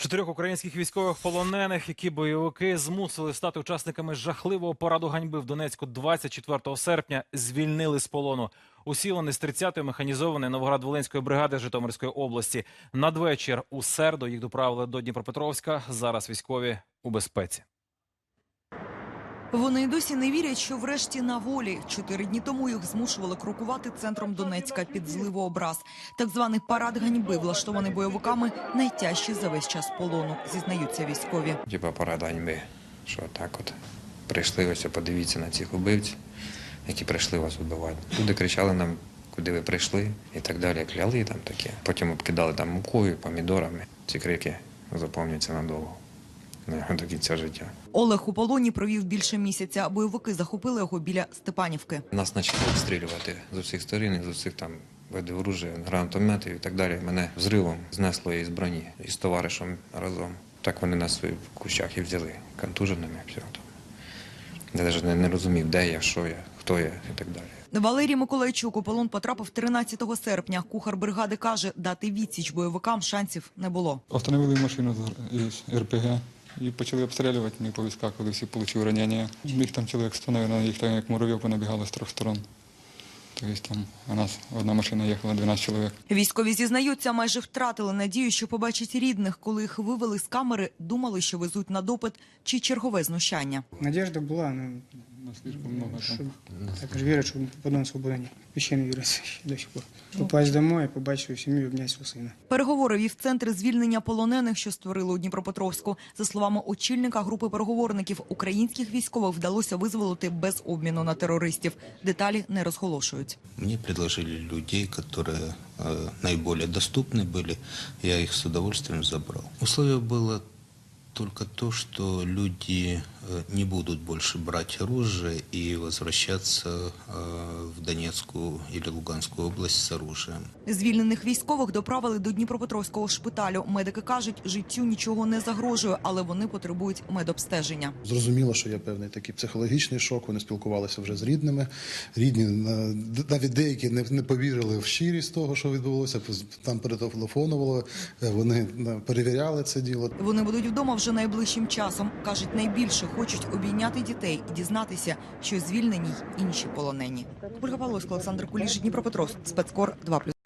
Чотирьох українських військових полонених, які бойовики змусили стати учасниками жахливого параду ганьби в Донецьку 24 серпня, звільнили з полону. Усі вони з 30-ї механізованої Новоград-Волинської бригади Житомирської області. Надвечір у середу їх доправили до Дніпропетровська. Зараз військові у безпеці. Вони досі не вірять, що врешті на волі. Чотири дні тому їх змушували крокувати центром Донецька під зливообраз. Так званий парад ганьби, влаштований бойовиками, найтяжчий за весь час полону, зізнаються військові. Типа парад ганьби, що так от прийшли ось подивіться на цих убивців, які прийшли вас вбивати. Люди кричали нам, куди ви прийшли і так далі, кляли там таке. Потім обкидали там мукою, помідорами. Ці крики запам'ятаються надовго. До кінця життя. Олег у полоні провів більше місяця. Бойовики захопили його біля Степанівки. Нас почали обстрілювати з усіх сторін, з усіх там видів оружия, гранатометів і так далі. Мене взривом знесло із броні із товаришем разом. Так вони нас в кущах і взяли контуженими. Все там. Я навіть не, не розумів, де я, що я, хто я і так далі. Валерій Миколайчук у полон потрапив 13 серпня. Кухар бригади каже, дати відсіч бойовикам шансів не було. Остановили машину з РПГ і почали обстрілювати. Ми коли всі отримали ранення. Їх там чоловік 100, мабуть, їх там як муравйов понабігали з трьох сторон. Тобто там у нас одна машина їхала, 12 чоловік. Військові зізнаються, майже втратили надію, що побачать рідних. Коли їх вивели з камери, думали, що везуть на допит чи чергове знущання. Надежда була, ну, Ну, слишком много що також вірю, що потім свободені. Ще не ще до сих пор. Попасть домой, побачити свою сім'ю, обняти свого сина. Переговори вів центр звільнення полонених, що створили у Дніпропетровську. За словами очільника групи переговорників, українських військових вдалося визволити без обміну на терористів. Деталі не розголошують Мне предложили людей, которые э, наиболее доступны были. Я их с удовольствием забрал. Условие было только то, что люди э, не будут больше брать оружие и возвращаться э, в Донецкую или Луганскую область с оружием. Звільнених військових доправили до Дніпропетровського шпиталю. Медики кажуть, життю нічого не загрожує, але вони потребують медобстеження. Зрозуміло, що є певний такий психологічний шок. Вони спілкувалися вже з рідними. Рідні е, навіть деякі не, не повірили в щирість того, що відбулося. Там перетелефонували, е, вони е, перевіряли це діло. Вони будуть вдома вже найближчим часом. кажуть, найбільше хочуть обійняти дітей і дізнатися, що звільнені й інші полонені. Ольга Павловська, Олександр Куліш, Дніпропетровськ, спецкор 2+,2.